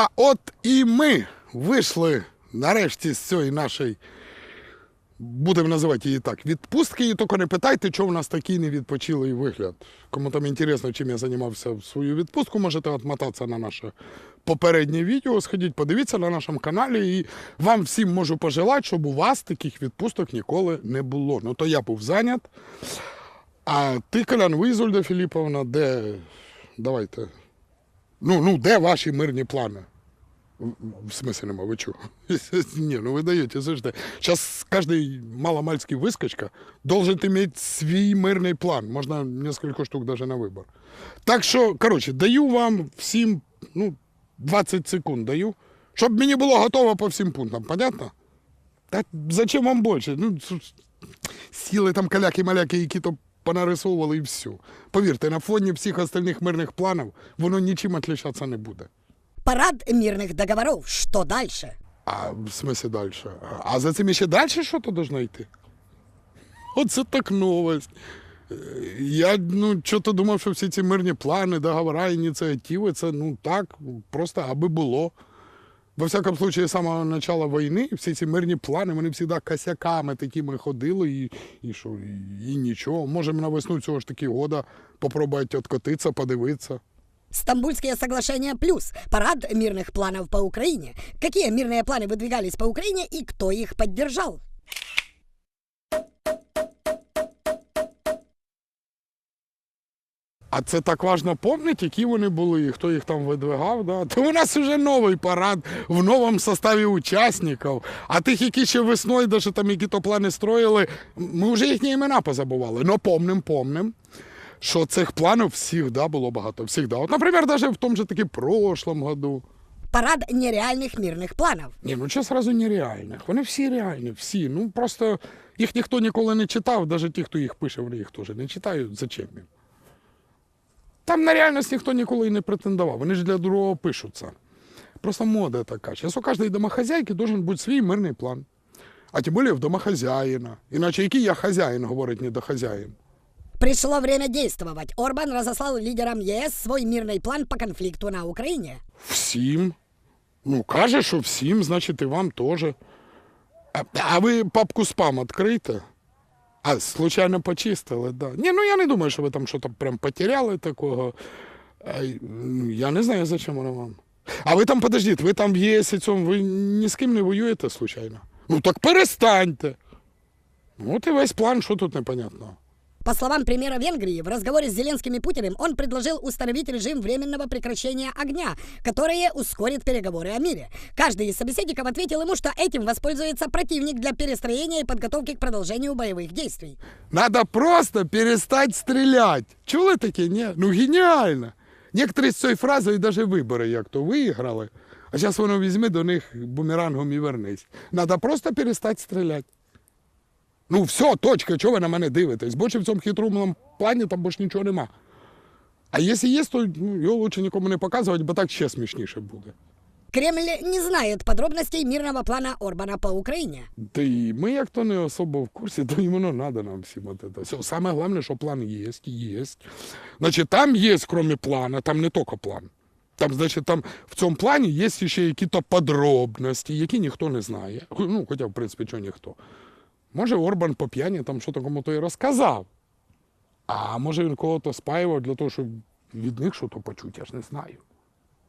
А от і ми вийшли нарешті з цієї нашої, будемо називати її так, відпустки. І тільки не питайте, чого в нас такий невідпочилий вигляд. Кому там інтересно, чим я займався в свою відпустку, можете отмотатися на наше попереднє відео, сходіть, подивіться на нашому каналі. І вам всім можу пожелати, щоб у вас таких відпусток ніколи не було. Ну то я був зайнят. А ти, Колян, ви, Ізольда Філіповна, де. Давайте. Ну, ну, де ваші мирні плани? В- смысле нема, ви чого? Ні, ну ви даєте, завжди. Зараз кожен маломальський вискочка должен иметь свій мирний план. Можна несколько штук даже на вибор. Так що, коротше, даю вам всім, ну, 20 секунд даю, щоб мені було готово по всім пунктам, понятно? Та зачем вам більше? Ну, сіли там каляки-маляки, які то понарисовували і все. Повірте, на фоні всіх остальних мирних планів воно нічим відрізнятися не буде. Парад мирных договоров. Что дальше? А в смысле дальше? А за цим ще далі що то должно йти? Оце так новость. Я ну, що-то думав, що всі ці мирні плани, договори, ініціативи, це ну так, просто аби було Во всякому случае, з самого початку війни всі ці мирні плани, вони завжди косяками такими ходили і, і що, і, і нічого. Можемо на весну цього ж таки года попробувати откотитися, подивитися. Стамбульские соглашения плюс парад мирных планов по Украине. Какие мирные планы выдвигались по Украине и кто их поддержал? А це так важно пам'ятати, які вони були і хто їх там видвигав. Да? То у нас вже новий парад в новому составі учасників. А тих, які ще весною, даже там які то плани строїли, ми вже їхні імена позабували. Но помним, помним. Що цих планів завжди було багато. Всегда. От, наприклад, навіть в тому же таки прошлом году. Парад нереальных мирных планов. Ні, ну що сразу нереальних. Вони всі реальні, всі. Ну просто їх ніхто ніколи не читав, навіть ті, хто їх пише, вони їх теж не читають. Зачем їм? Там на реальність ніхто ніколи і не претендував. Вони ж для другого пишуться. Просто мода така. Зараз у кожної домохозяйки должен бути свій мирний план. А тим більше в домохозяїна. Іначе який я хазяїн, говорить не до хазяїн. Пришло время действовать. Орбан разослал лидерам ЕС свой мирный план по конфликту на Украине. Всім. Ну, каже, що всім, значить, і вам теж. А, а ви папку спам відкрийте? А, случайно почистили, да. Ні, ну я не думаю, що ви там щось прям потеряли такого. А, ну, я не знаю, зачем воно вам. А ви там, подождіть, ви там в ЄС і цьому, ви ні з ким не воюєте, случайно? Ну так перестаньте. Ну, От і весь план, що тут непонятного. По словам премьера Венгрии, в разговоре с Зеленским и Путиным он предложил установить режим временного прекращения огня, которое ускорит переговоры о мире. Каждый из собеседников ответил ему, что этим воспользуется противник для перестроения и подготовки к продолжению боевых действий. Надо просто перестать стрелять. Чули таке? Ні? Ну геніально. Некоторі з цією фразою навіть вибори як то виграли, а зараз воно візьми до них бумерангом і вернись. Надо просто перестати стріляти. Ну все, точка, чого ви на мене дивитесь? Більше в цьому хитрому плані там більше нічого нема. А якщо є, то ну, його лучше нікому не показувати, бо так ще смішніше буде. Кремль не знает подробностей мирного плана Орбана по Украине. Та і ми, як то не особо в курсі, то іменно надо нам всім от. Все. Саме головне, що план є, є. Значить, там є, крім плана, там не тільки план. Там, значить, там в цьому плані є ще якісь подробності, які ніхто не знає. Ну, хоча, в принципі, чого ніхто. Може, Орбан по п'яні там що кому-то і розказав. А може він кого-то спаював для того, щоб від них щось почути, я ж не знаю.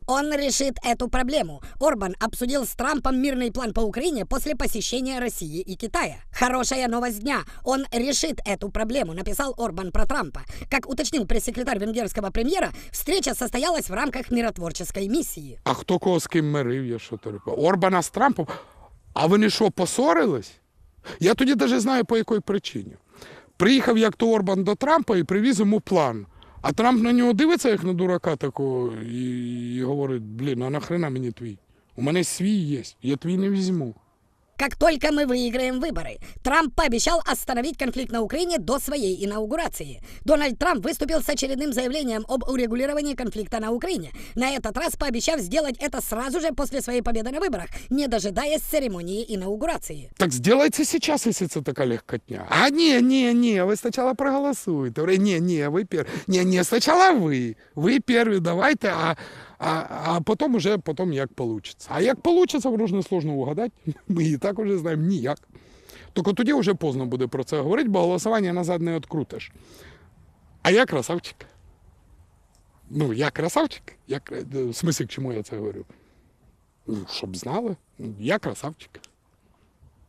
Он решит эту проблему. Орбан обсудил с Трампом мирный план по Украине после посещения России и Китая. Хорошая новость дня. Он решит эту проблему, написал Орбан про Трампа. Как уточнил пресс-секретарь венгерского премьера, встреча состоялась в рамках миротворческой миссии. А хто кого з ким мирив, я що то репа- Орбана з Трампом. А вони що, посорились? Я тоді навіть знаю по якій причині. Приїхав як то Орбан до Трампа і привіз йому план. А Трамп на нього дивиться, як на дурака такого, і, і говорить: блін, а нахрена мені твій? У мене свій є, я твій не візьму. Как только мы выиграем выборы, Трамп пообещал остановить конфликт на Украине до своей инаугурации. Дональд Трамп выступил с очередным заявлением об урегулировании конфликта на Украине, на этот раз пообещав сделать это сразу же после своей победы на выборах, не дожидаясь церемонии инаугурации. Так сделайте сейчас, если це така легкотня. А ні, ні, ні, ви спочатку проголосуйте. Говорю, Ні, ні, ви пер... Ні, ні, спочатку ви. Ви перві давайте, а, А, а потім уже потім як вийде. А як вийде, воно сложно угадати. Ми і так уже знаємо ніяк. Тільки тоді вже поздно буде про це говорити, бо голосування назад не відкрутиш. А я красавчик. Ну, я красавчик. Я, кра- в смысле, к чому я це говорю? Ну, щоб знали. Ну, Я красавчик.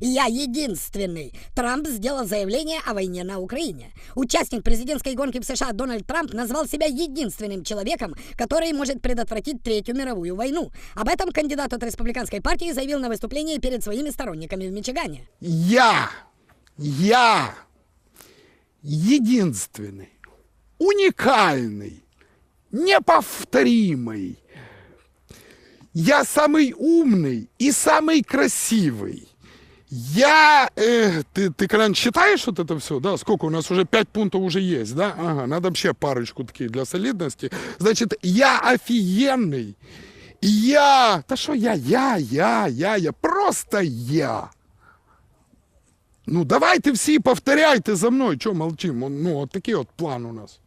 Я единственный. Трамп сделал заявление о войне на Украине. Участник президентской гонки в США Дональд Трамп назвал себя единственным человеком, который может предотвратить Третью мировую войну. Об этом кандидат от республиканской партии заявил на выступлении перед своими сторонниками в Мичигане. Я, я единственный, уникальный, неповторимый. Я самый умный и самый красивый. Я, э, ты, ты, Колян, считаешь вот это все, да? Сколько у нас уже пять пунктов уже есть, да? Ага, надо вообще парочку такие для солидности. Значит, я офигенный. И Я, да что я, я, я, я, я, просто я. Ну, давайте всі повторяйте за мною, чого молчимо? Ну, от такий от план у нас.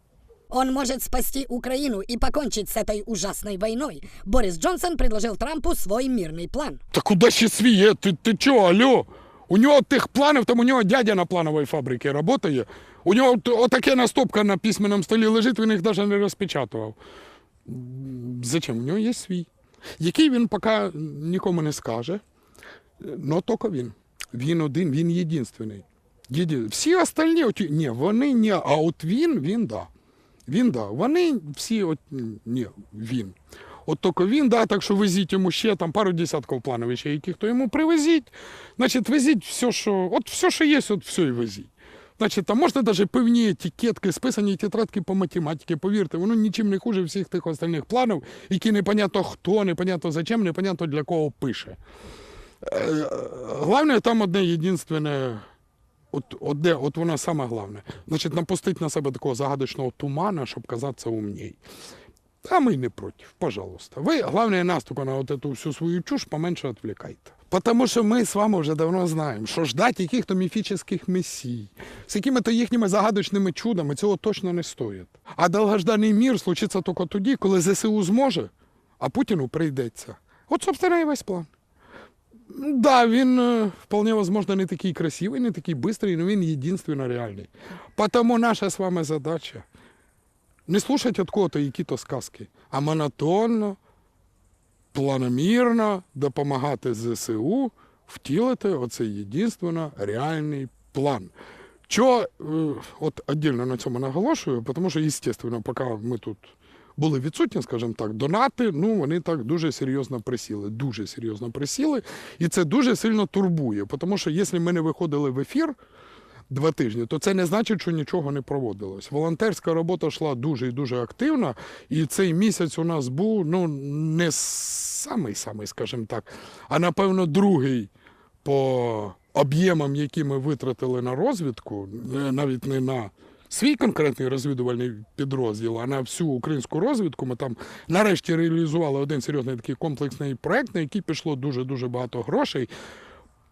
Он может спасти Украину и покончить с этой ужасной войной. Борис Джонсон предложил Трампу свой мирный план. Та куди ще свій є? Ти, ти чого, алло? У нього тих планів, там у нього дядя на плановій фабриці працює. У нього отаке наступка на письменному столі лежить, він їх навіть не розпечатував. Зачем? У нього є свій. Який він поки нікому не скаже. Ну, тільки він. Він один, він єдинственний. Єди... Всі остальні, от, ні, вони ні, а от він, він да. Він да. Вони всі, от, ні, він. От тільки він, да, так що везіть йому ще там пару десятків планів ще які, хто йому привезіть. Значить, везіть все, що, от все, що є, от все і везіть. Значить, там можна навіть певні етикетки, списані тетрадки по математиці, повірте, воно нічим не хуже всіх тих остальних планів, які непонятно хто, непонятно зачем, непонятно для кого пише. Е, Головне, там одне єдинственне, от, одне, от воно саме головне. Значить, напустити на себе такого загадочного тумана, щоб казатися умній. А мы не против, пожалуйста. Вы, главное, нас только на вот эту всю свою чушь поменьше отвлекайте. Потому що ми з вами вже давно знаємо, що ждать яких-то міфічних месій, з якими-то їхніми загадочними чудами цього точно не стоїть. А довгожданий мір случиться тільки тоді, коли ЗСУ зможе, а Путіну прийдеться. От, собственно, і весь план. Да, він е, вполне возможно не такий красивий, не такий быстрый, но він єдинственно реальний. Потому наша з вами задача не слушать от кого-то які-то сказки, а монотонно, планомірно допомагати ЗСУ втілити оцей єдинственно реальний план. Чого е, от віддільно на цьому наголошую, тому що, звісно, поки ми тут були відсутні, скажімо так, донати, ну вони так дуже серйозно присіли, дуже серйозно присіли, і це дуже сильно турбує, тому що якщо ми не виходили в ефір, два тижні, то це не значить, що нічого не проводилось. Волонтерська робота йшла дуже і дуже активно, і цей місяць у нас був ну не самий самий, скажімо так, а напевно другий по об'ємам, які ми витратили на розвідку, е, навіть не на свій конкретний розвідувальний підрозділ, а на всю українську розвідку. Ми там нарешті реалізували один серйозний такий комплексний проект, на який пішло дуже дуже багато грошей.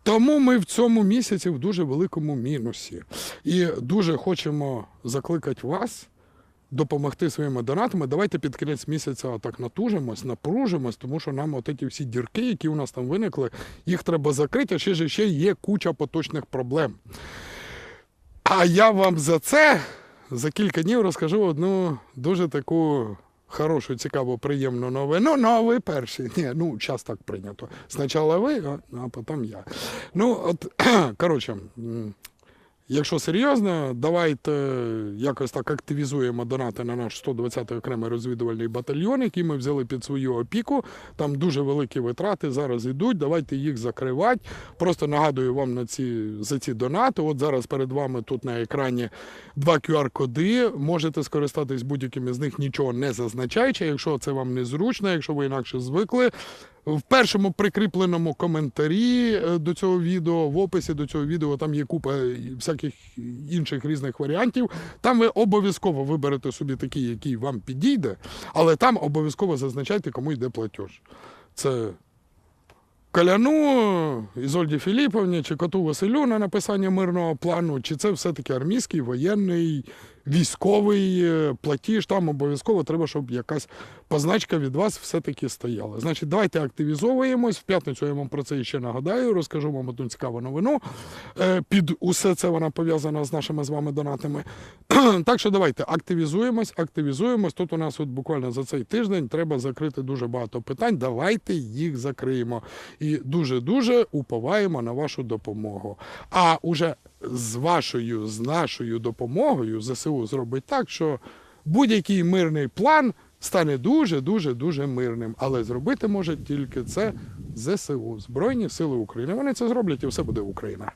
Тому ми в цьому місяці в дуже великому мінусі. І дуже хочемо закликати вас допомогти своїми донатами. Давайте під кінець місяця так натужимось, напружимось, тому що нам от ці всі дірки, які у нас там виникли, їх треба закрити, ще ж ще є куча поточних проблем. А я вам за це за кілька днів розкажу одну дуже таку хорошу, цікаву, приємну новину. Ну, а ви перші. Ні, ну, час так прийнято. Спочатку ви, а, потім я. Ну, от, коротше, якщо серйозно, давайте якось так активізуємо донати на наш 120-й окремий розвідувальний батальйон, який ми взяли під свою опіку. Там дуже великі витрати зараз йдуть. Давайте їх закривати. Просто нагадую вам на ці, за ці донати. От зараз перед вами тут на екрані два QR-коди. Можете скористатись будь-якими з них, нічого не зазначаючи. Якщо це вам незручно, якщо ви інакше звикли. В першому прикріпленому коментарі е, до цього відео, в описі до цього відео, там є купа всяких інших різних варіантів. Там ви обов'язково виберете собі такий, який вам підійде, але там обов'язково зазначайте, кому йде платеж. Це Каляну, Ізольді Філіповні чи коту Василю на написання мирного плану, чи це все-таки армійський воєнний військовий е, платіж, там обов'язково треба, щоб якась позначка від вас все-таки стояла. Значить, давайте активізовуємось. В п'ятницю я вам про це ще нагадаю, розкажу вам одну цікаву новину. Е, Під усе це вона пов'язана з нашими з вами донатами. Так що давайте активізуємось, активізуємось. Тут у нас от буквально за цей тиждень треба закрити дуже багато питань. Давайте їх закриємо. І дуже-дуже уповаємо на вашу допомогу. А уже з вашою, з нашою допомогою ЗСУ зробить так, що будь-який мирний план стане дуже, дуже, дуже мирним. Але зробити може тільки це ЗСУ, Збройні Сили України. Вони це зроблять і все буде Україна.